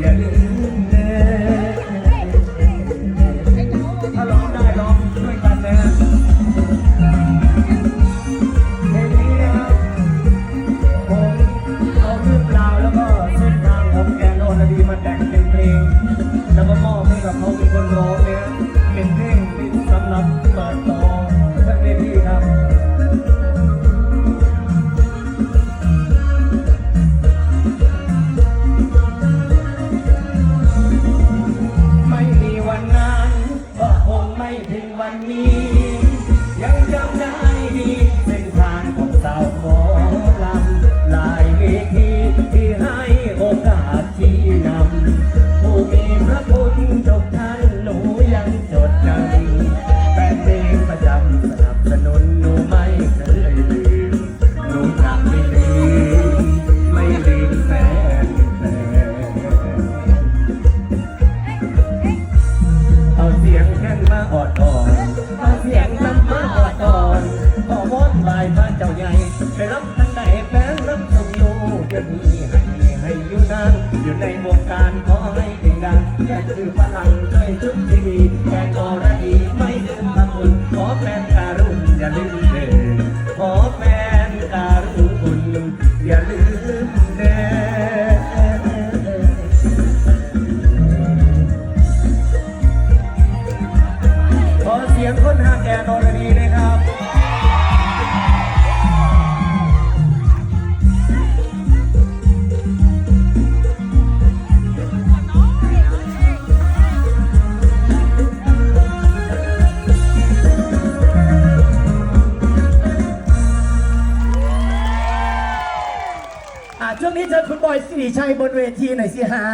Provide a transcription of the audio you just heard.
อย่าลืมนะถ้าร้องได้ร้องด้วยกันนะฮะเพลงนี้นะครับผมเอาเรื่องราวแล้วก็เส้นทางของแกนโอนาดีมาแต่งเป็นเพลง แล้วก็มอบให้กับเขาเป็นคนร้อง วันนี้ ยังจำได้ดีเส้นทางของสาวหมอลำหลายเวทีที่ให้โอกาสที่นำผู้มีพระคุณทุกท่านหนูยังจดจำแฟนเพลงประจำสนับสนุนหนูไม่เคยลืมหนูจะไม่ลืมไม่ลืมแฟนแฟนเอาเสียงแค่นมาออดอ่อนายพระเจ้าใหญ่ไปรับทันใดแฟนรับส่งอยู่จะมีให้ให้อยู่นานอยู่ในวงการขอให้เด่งดังแค่คือพลังเคยชุดทีวีแฟนอรดีไม่ลืมพระคุณขอแฟนการุณอย่าลืมเด้อขอแฟนการุณอย่าลืมเด้อขอเสียงคนหักแกนอรดีน อ่าช่วงนี้เจอคุณบอยสิริชัยบนเวทีหน่อยสิฮะ